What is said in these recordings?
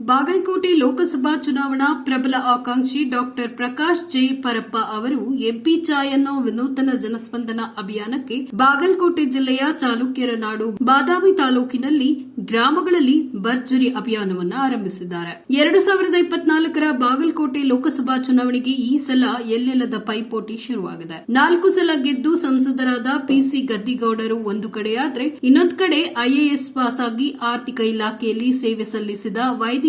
ಬಾಗಲಕೋಟೆ ಲೋಕಸಭಾ ಚುನಾವಣಾ ಪ್ರಬಲ ಆಕಾಂಕ್ಷಿ ಡಾಕ್ಟರ್ ಪ್ರಕಾಶ್ ಜೈ ಪರಪ್ಪ ಅವರು ಎಂಪಿ ಚಾಯನ್ನೋ ವಿನೂತನ ಜನಸ್ಪಂದನ ಅಭಿಯಾನಕ್ಕೆ ಬಾಗಲಕೋಟೆ ಜಿಲ್ಲೆಯ ಚಾಲುಕ್ಯರ ನಾಡು ಬಾದಾಮಿ ತಾಲೂಕಿನಲ್ಲಿ ಗ್ರಾಮಗಳಲ್ಲಿ ಭರ್ಜರಿ ಅಭಿಯಾನವನ್ನು ಆರಂಭಿಸಿದ್ದಾರೆ. ಎರಡು ಸಾವಿರದ ಇಪ್ಪತ್ನಾಲ್ಕರ ಬಾಗಲಕೋಟೆ ಲೋಕಸಭಾ ಚುನಾವಣೆಗೆ ಈ ಸಲ ಎಲ್ಲೆಲ್ಲದ ಪೈಪೋಟಿ ಶುರುವಾಗಿದೆ. ನಾಲ್ಕು ಸಲ ಗೆದ್ದು ಸಂಸದರಾದ ಪಿಸಿ ಗದ್ದಿಗೌಡರು ಒಂದು ಕಡೆಯಾದ್ರೆ ಇನ್ನೊಂದು ಕಡೆ ಐಎಎಸ್ ಪಾಸ್ ಆಗಿ ಆರ್ಥಿಕ ಇಲಾಖೆಯಲ್ಲಿ ಸೇವೆ ಸಲ್ಲಿಸಿದ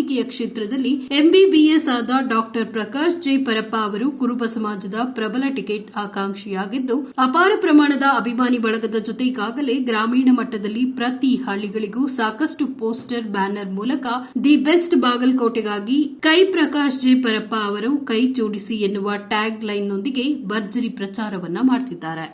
ವೈದ್ಯಕೀಯ ಕ್ಷೇತ್ರದಲ್ಲಿ ಎಂಬಿಬಿಎಸ್ ಆದ ಡಾಕ್ಟರ್ ಪ್ರಕಾಶ್ ಜೈ ಪರಪ್ಪ ಅವರು ಕುರುಬ ಸಮಾಜದ ಪ್ರಬಲ ಟಿಕೆಟ್ ಆಕಾಂಕ್ಷಿಯಾಗಿದ್ದು, ಅಪಾರ ಪ್ರಮಾಣದ ಅಭಿಮಾನಿ ಬಳಗದ ಜೊತೆ ಈಗಾಗಲೇ ಗ್ರಾಮೀಣ ಮಟ್ಟದಲ್ಲಿ ಪ್ರತಿ ಹಳ್ಳಿಗಳಿಗೂ ಸಾಕಷ್ಟು ಪೋಸ್ಟರ್, ಬ್ಯಾನರ್ ಮೂಲಕ ದಿ ಬೆಸ್ಟ್ ಬಾಗಲಕೋಟೆಗಾಗಿ ಕೈ ಪ್ರಕಾಶ್ ಜೈ ಪರಪ್ಪ ಅವರು ಕೈ ಜೋಡಿಸಿ ಎನ್ನುವ ಟ್ಯಾಗ್ ಲೈನ್ನೊಂದಿಗೆ ಭರ್ಜರಿ ಪ್ರಚಾರವನ್ನ ಮಾಡ್ತಿದ್ದಾರೆ.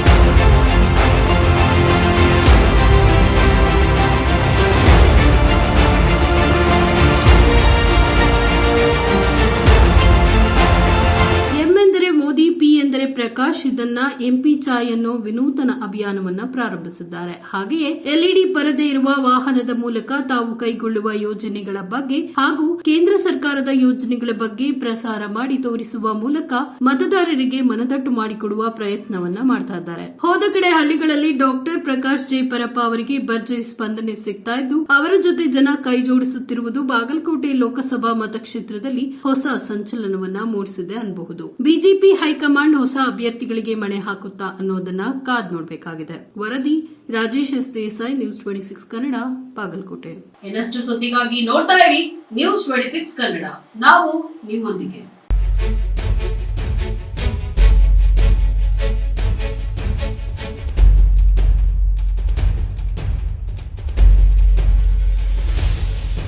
ಇದನ್ನ ಎಂಪಿ ಚಾಯ್ ಅನ್ನೋ ವಿನೂತನ ಅಭಿಯಾನವನ್ನ ಪ್ರಾರಂಭಿಸಿದ್ದಾರೆ ಹಾಗೆಯೇ ಎಲ್ಇಡಿ ಪರದೆ ಇರುವ ವಾಹನದ ಮೂಲಕ ತಾವು ಕೈಗೊಳ್ಳುವ ಯೋಜನೆಗಳ ಬಗ್ಗೆ ಹಾಗೂ ಕೇಂದ್ರ ಸರ್ಕಾರದ ಯೋಜನೆಗಳ ಬಗ್ಗೆ ಪ್ರಸಾರ ಮಾಡಿ ತೋರಿಸುವ ಮೂಲಕ ಮತದಾರರಿಗೆ ಮನದಟ್ಟು ಮಾಡಿಕೊಡುವ ಪ್ರಯತ್ನವನ್ನ ಮಾಡ್ತಾ ಇದ್ದಾರೆ ಹೋದ ಕಡೆ ಹಳ್ಳಿಗಳಲ್ಲಿ ಡಾಕ್ಟರ್ ಪ್ರಕಾಶ್ ಜಯಪರಪ್ಪ ಅವರಿಗೆ ಭರ್ಜರಿ ಸ್ಪಂದನೆ ಸಿಗ್ತಾ ಇದ್ದು ಅವರ ಜೊತೆ ಜನ ಕೈ ಜೋಡಿಸುತ್ತಿರುವುದು ಬಾಗಲಕೋಟೆ ಲೋಕಸಭಾ ಮತಕ್ಷೇತ್ರದಲ್ಲಿ ಹೊಸ ಸಂಚಲನವನ್ನ ಮೂಡಿಸಿದೆ ಅನ್ಬಹುದು ಬಿಜೆಪಿ ಹೈಕಮಾಂಡ್ ಹೊಸ ಅಭ್ಯರ್ಥಿಗಳಿಗೆ ಮಣೆ ಹಾಕುತ್ತಾ ಅನ್ನೋದನ್ನ ಕಾದ್ ನೋಡಬೇಕಾಗಿದೆ. ವರದಿ, Rajesh S Desai news twenty six Kannada, Bagalkote. ಇನ್ನಷ್ಟು ಸುದ್ದಿಗಾಗಿ ನೋಡ್ತಾ ಇರಿ ನ್ಯೂಸ್ ಟ್ವೆಂಟಿ ಸಿಕ್ಸ್ ಕನ್ನಡ. ನಾವು ನಿಮ್ಮೊಂದಿಗೆ.